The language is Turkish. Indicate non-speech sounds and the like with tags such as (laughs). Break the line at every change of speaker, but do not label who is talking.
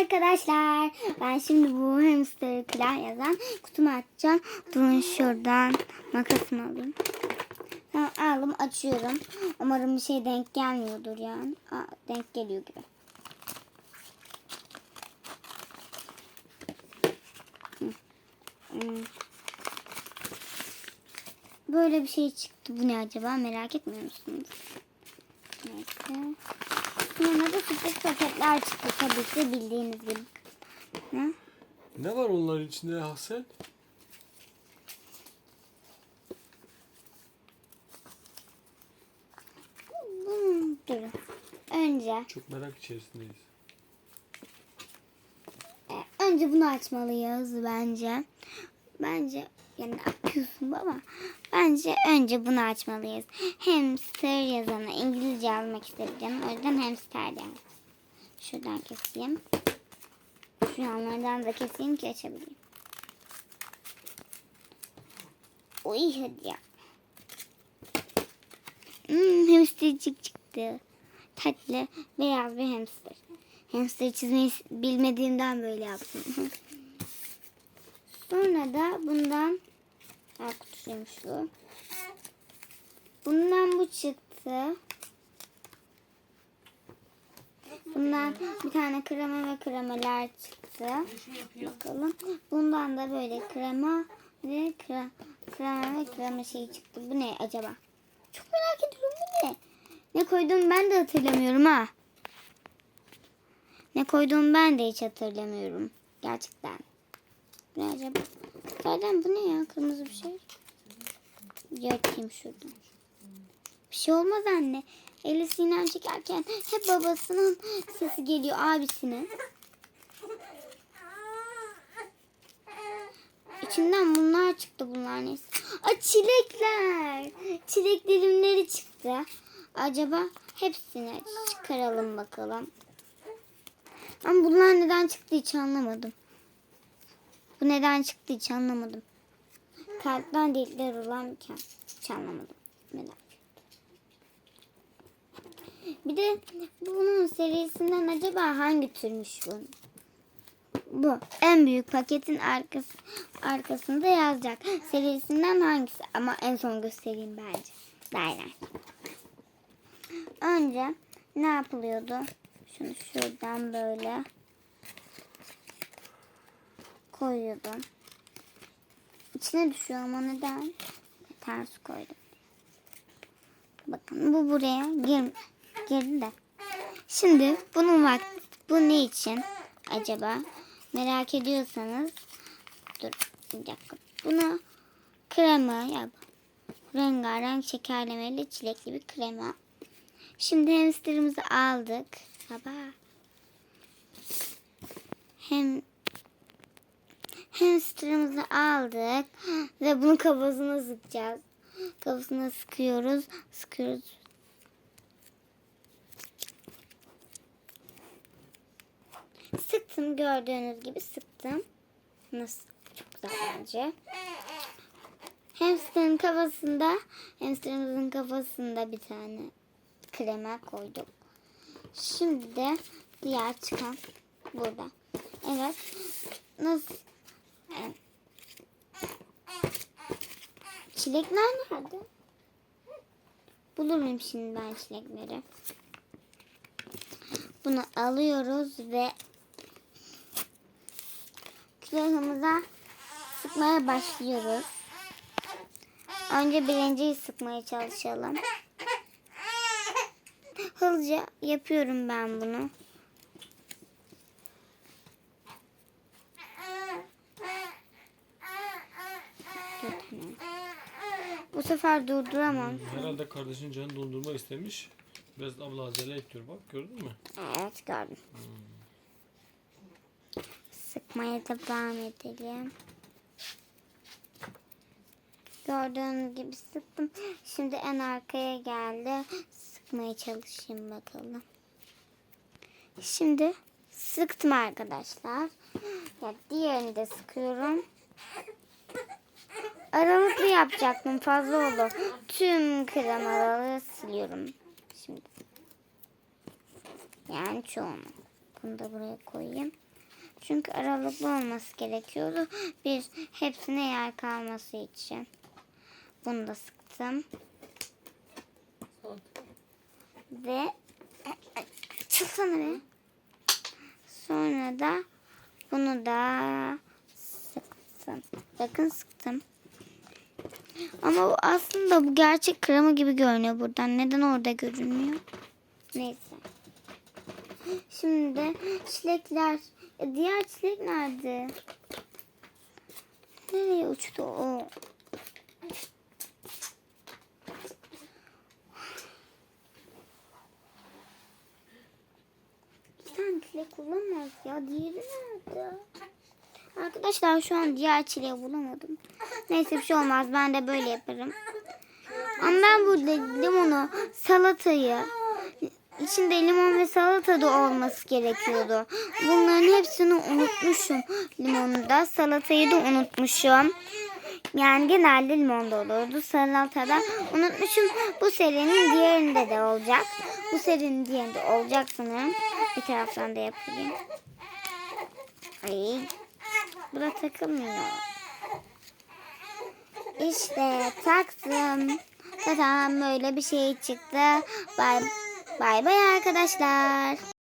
arkadaşlar. Ben şimdi bu hamster kral yazan kutumu açacağım. Durun şuradan makasımı alayım. Tamam aldım açıyorum. Umarım bir şey denk gelmiyordur yani. Aa, denk geliyor gibi. Hmm. Böyle bir şey çıktı. Bu ne acaba merak etmiyor musunuz? Neyse. Sonra da sürpriz paketler çıktı tabii ki bildiğiniz gibi. Ne?
Ne var onların içinde Hasan?
Hmm, durun. Önce,
Çok merak içerisindeyiz.
e, önce bunu açmalıyız bence. Bence yani ne yapıyorsun baba? Bence önce bunu açmalıyız. Hamster yazanı İngilizce yazmak istedim. O yüzden hamster de. Şuradan keseyim. Şu yanlardan da keseyim ki açabileyim. Uy hadi ya. Hmm, hamstercik çıktı. Tatlı beyaz bir hamster. Hamster çizmeyi bilmediğimden böyle yaptım. (laughs) Sonra da bundan ha, kutusuymuş bu. Bundan bu çıktı. Bundan bir tane krema ve kremeler çıktı. Bakalım. Bundan da böyle krema ve kre, krema ve krema şey çıktı. Bu ne acaba? Çok merak ediyorum bu ne? Ne koyduğumu ben de hatırlamıyorum ha. Ne koyduğumu ben de hiç hatırlamıyorum. Gerçekten. Ne acaba? Zaten bu ne ya? Kırmızı bir şey. Yakayım şuradan. Bir şey olmaz anne. Eli sinem çekerken hep babasının sesi geliyor abisinin. İçinden bunlar çıktı bunlar neyse. Aa çilekler. Çilek dilimleri çıktı. Acaba hepsini çıkaralım bakalım. Ama bunlar neden çıktı hiç anlamadım. Bu neden çıktı hiç anlamadım. Kalpten delikler olan. Hiç anlamadım. Neden? Bir de bunun serisinden acaba hangi türmüş bu? Bu en büyük paketin arkası, arkasında yazacak. Serisinden hangisi? Ama en son göstereyim bence. Derler. Önce ne yapılıyordu? Şunu şuradan böyle koyuyordum. İçine düşüyor ama neden? Ters koydum. Bakın bu buraya gir, girdi de. Şimdi bunun vakti bu ne için acaba? Merak ediyorsanız dur bir dakika. Buna krema ya rengarenk şekerlemeli çilekli bir krema. Şimdi hamsterımızı aldık. Baba. Hem hamsterımızı aldık ve bunu kafasına sıkacağız. Kafasına sıkıyoruz. Sıkıyoruz. Sıktım gördüğünüz gibi sıktım. Nasıl? Çok güzel bence. Hamsterın kafasında, hamsterimizin kafasında bir tane krema koyduk. Şimdi de diğer çıkan burada. Evet. Nasıl? Çilekler nerede? Bulurum şimdi ben çilekleri. Bunu alıyoruz ve külahımıza sıkmaya başlıyoruz. Önce birinciyi sıkmaya çalışalım. Hızlıca yapıyorum ben bunu. Dur, tamam. Bu sefer durduramam.
Herhalde kardeşin canı dondurma istemiş. Biraz abla acele ediyor bak gördün mü?
Evet gördüm. Sıkmaya devam edelim. Gördüğünüz gibi sıktım. Şimdi en arkaya geldi. Sıkmaya çalışayım bakalım. Şimdi sıktım arkadaşlar. Ya diğerini de sıkıyorum. Aralıklı yapacaktım fazla oldu. Tüm kremaları siliyorum. Şimdi. Yani çoğunu. Bunu da buraya koyayım. Çünkü aralıklı olması gerekiyordu. Bir hepsine yer kalması için. Bunu da sıktım. Ve çıksana be. Sonra da bunu da sıktım. Bakın sıktım. Ama aslında bu gerçek krema gibi görünüyor buradan. Neden orada görünmüyor? Neyse. Şimdi çilekler. Ya diğer çilek nerede? Nereye uçtu o? Bir tane çilek olamaz ya. Diğeri nerede? Arkadaşlar şu an diğer çileği bulamadım. Neyse bir şey olmaz. Ben de böyle yaparım. Ama ben burada limonu, salatayı, içinde limon ve salata da olması gerekiyordu. Bunların hepsini unutmuşum. Limonu da, salatayı da unutmuşum. Yani genelde limonda olurdu. Salatada unutmuşum. Bu serinin diğerinde de olacak. Bu serinin diğerinde olacak sanırım. Bir taraftan da yapayım. Ay, buna takılmıyor. İşte taktım. Zaten böyle bir şey çıktı. Bay bay bay arkadaşlar.